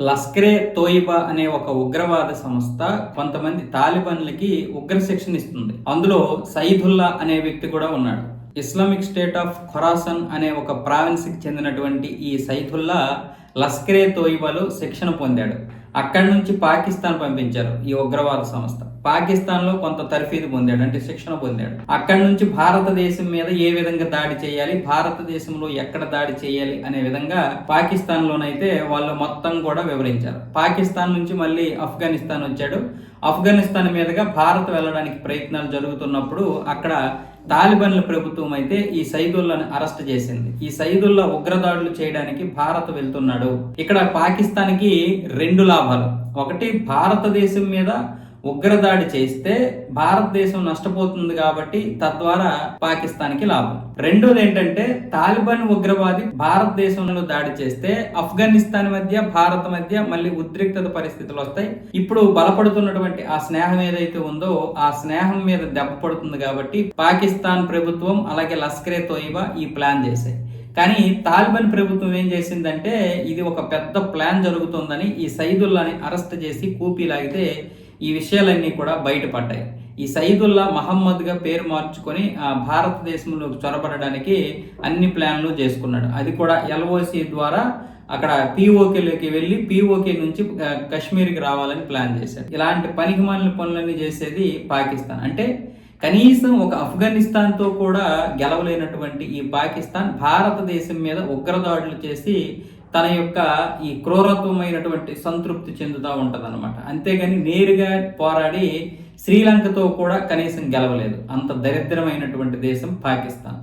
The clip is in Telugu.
లస్కరే తోయిబా అనే ఒక ఉగ్రవాద సంస్థ కొంతమంది తాలిబాన్లకి ఉగ్ర శిక్షణ ఇస్తుంది. అందులో సైదుల్లా అనే వ్యక్తి కూడా ఉన్నాడు. ఇస్లామిక్ స్టేట్ ఆఫ్ ఖొరాసన్ అనే ఒక ప్రావిన్స్కి చెందినటువంటి ఈ సైదుల్లా లస్కరే తోయిబాలో శిక్షణ పొందాడు. అక్కడి నుంచి పాకిస్తాన్ పంపించారు ఈ ఉగ్రవాద సంస్థ. పాకిస్తాన్లో కొంత తర్ఫీదు పొందాడు అంటే శిక్షణ పొందాడు. అక్కడి నుంచి భారతదేశం మీద ఏ విధంగా దాడి చేయాలి భారతదేశంలో ఎక్కడ దాడి చేయాలి అనే విధంగా పాకిస్తాన్లోనైతే వాళ్ళు మొత్తం కూడా వివరించారు. పాకిస్తాన్ నుంచి మళ్ళీ ఆఫ్ఘనిస్తాన్ వచ్చాడు. ఆఫ్ఘనిస్తాన్ మీదుగా భారత్ వెళ్ళడానికి ప్రయత్నాలు జరుగుతున్నప్పుడు అక్కడ తాలిబన్ల ప్రభుత్వం అయితే ఈ సైదుల్లాని అరెస్ట్ చేసింది. ఈ సైదుల్లా ఉగ్రదాడులు చేయడానికి భారత్ వెళ్తున్నాడు. ఇక్కడ పాకిస్తాన్కి రెండు లాభాలు. ఒకటి భారతదేశం మీద ఉగ్రదాడి చేస్తే భారతదేశం నష్టపోతుంది కాబట్టి తద్వారా పాకిస్తాన్కి లాభం. రెండోది ఏంటంటే తాలిబాన్ ఉగ్రవాది భారతదేశంలో దాడి చేస్తే ఆఫ్ఘనిస్తాన్ మధ్య భారత్ మధ్య మళ్ళీ ఉద్రిక్తత పరిస్థితులు వస్తాయి. ఇప్పుడు బలపడుతున్నటువంటి ఆ స్నేహం ఏదైతే ఉందో ఆ స్నేహం మీద దెబ్బ పడుతుంది కాబట్టి పాకిస్తాన్ ప్రభుత్వం అలాగే లస్కరే తోయిబా ఈ ప్లాన్ చేశాయి. కానీ తాలిబాన్ ప్రభుత్వం ఏం చేసిందంటే ఇది ఒక పెద్ద ప్లాన్ జరుగుతుందని ఈ సైదుల్లాని అరెస్ట్ చేసి కూపీ లాగితే ఈ విషయాలన్నీ కూడా బయటపడ్డాయి. ఈ సైదుల్లా మహమ్మద్గా పేరు మార్చుకొని భారతదేశంలో చొరబడడానికి అన్ని ప్లాన్లు చేసుకున్నాడు. అది కూడా ఎల్ఓసి ద్వారా అక్కడ పీఓకేలోకి వెళ్ళి పీఓకే నుంచి కశ్మీర్కి కాశ్మీర్కి రావాలని ప్లాన్ చేశాడు. ఇలాంటి పనికిమాలిన పనులన్నీ చేసేది పాకిస్తాన్. అంటే కనీసం ఒక ఆఫ్ఘనిస్తాన్తో కూడా గెలవలేనటువంటి ఈ పాకిస్తాన్ భారతదేశం మీద ఉగ్రదాడులు చేసి తన యొక్క ఈ క్రూరత్వమైనటువంటి సంతృప్తి చెందుతూ ఉంటుంది అనమాట అంతేగాని నేరుగా పోరాడి శ్రీలంకతో కూడా కనీసం గెలవలేదు. అంత దరిద్రమైనటువంటి దేశం పాకిస్తాన్.